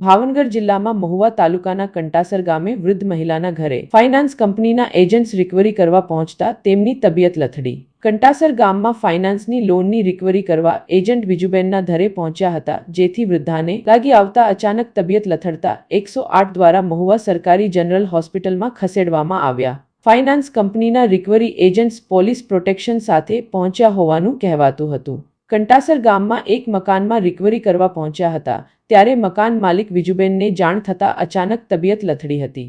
ભાવનગર જિલ્લામાં મહુવા તાલુકાના કંટાસર ગામે વૃદ્ધ મહિલાના ઘરે ફાઇનાન્સ કંપનીના એજન્ટ્સ રિકવરી કરવા પહોંચતા તેમની તબિયત લથડી. કંટાસર ગામમાં ફાઇનાન્સની લોનની રિકવરી કરવા એજન્ટ બીજુબેનના ઘરે પહોંચ્યા હતા, જેથી વૃદ્ધાને લાગી આવતા અચાનક તબિયત લથડતા એકસો આઠ દ્વારા મહુવા સરકારી જનરલ હોસ્પિટલમાં ખસેડવામાં આવ્યા. ફાઇનાન્સ કંપનીના રિકવરી એજન્ટ્સ પોલીસ પ્રોટેક્શન સાથે પહોંચ્યા હોવાનું કહેવાતું હતું. કંટાસર ગામમાં એક મકાનમાં રિકવરી કરવા પહોંચ્યા હતા. ત્યારે મકાન માલિક વિજુબેનને જાણ થતાં અચાનક તબિયત લથડી હતી.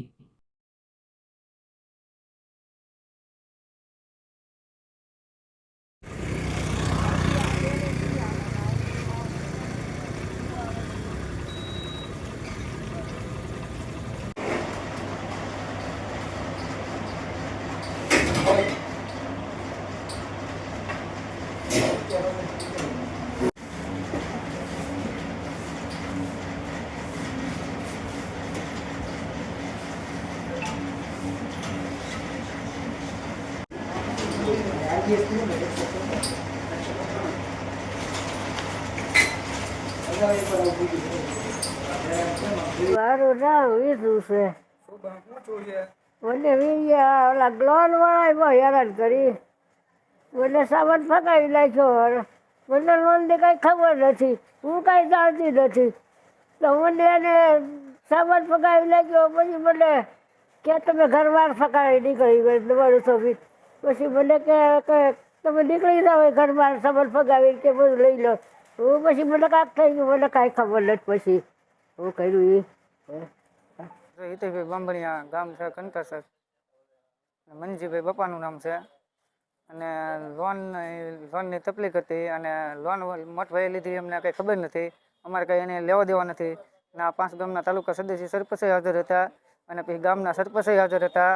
મારું નામ વિધુ છે. મને ઓલા ગ્લોન વાળા બહુ કરી. મને સામાન ફકાવી નાખ્યો મને લોનની કાંઈ ખબર નથી. હું કાંઈ જાણતી નથી. તો મને એને સામાન ફકાવી નાખ્યો, પછી મને કે, તમે ઘરવાર ફકાવી નીકળી ગઈ તમારું સોભી પછી મને કે તમે નીકળી જાઓ ઘરમાં સામાન ફગાવી કે બધું લઈ લો. હું પછી મને કાંક થઈ ગયું મને કાંઈ ખબર નથી પછી. હું કર્યું એ. હિતેશભાઈ બાંભણિયા ગામ છે કંટાસર મનજીભાઈ બાપાનું નામ છે. અને લોન લોનની તકલીફ હતી અને લોન મોટભાઈએ લીધી, અમને કંઈ ખબર નથી. અમારે કંઈ એને લેવા દેવા નથી. ના પાંચ ગામના તાલુકા સદસ્ય સરપંચે હાજર હતા અને પછી ગામના સરપંચે હાજર હતા.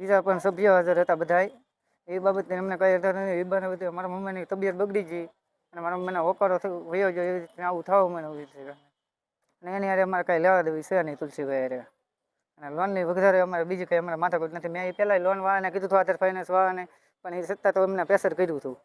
બીજા પણ સભ્યો હાજર હતા બધાય. એ બાબતે અમને કંઈ આધાર નથી. એ બાબતે મારા મમ્મીની તબિયત બગડી ગઈ. અને મારા મમ્મીને થયો વયો ગયો. એવી રીતના આવું થવા મને ઊભી છે અને એની હારે અમારે કાંઈ લેવા દેવી છે નહીં તુલસીભાઈ હારે. અને લોનની વધારે અમારે બીજી કંઈ અમારે માથાકૂટ નથી. મેં એ પહેલાં લોન વાળાને કીધું હતું આધાર ફાઇનાન્સ વાળાને. પણ એ સત્તા તો એમને પ્રેશર કર્યું હતું.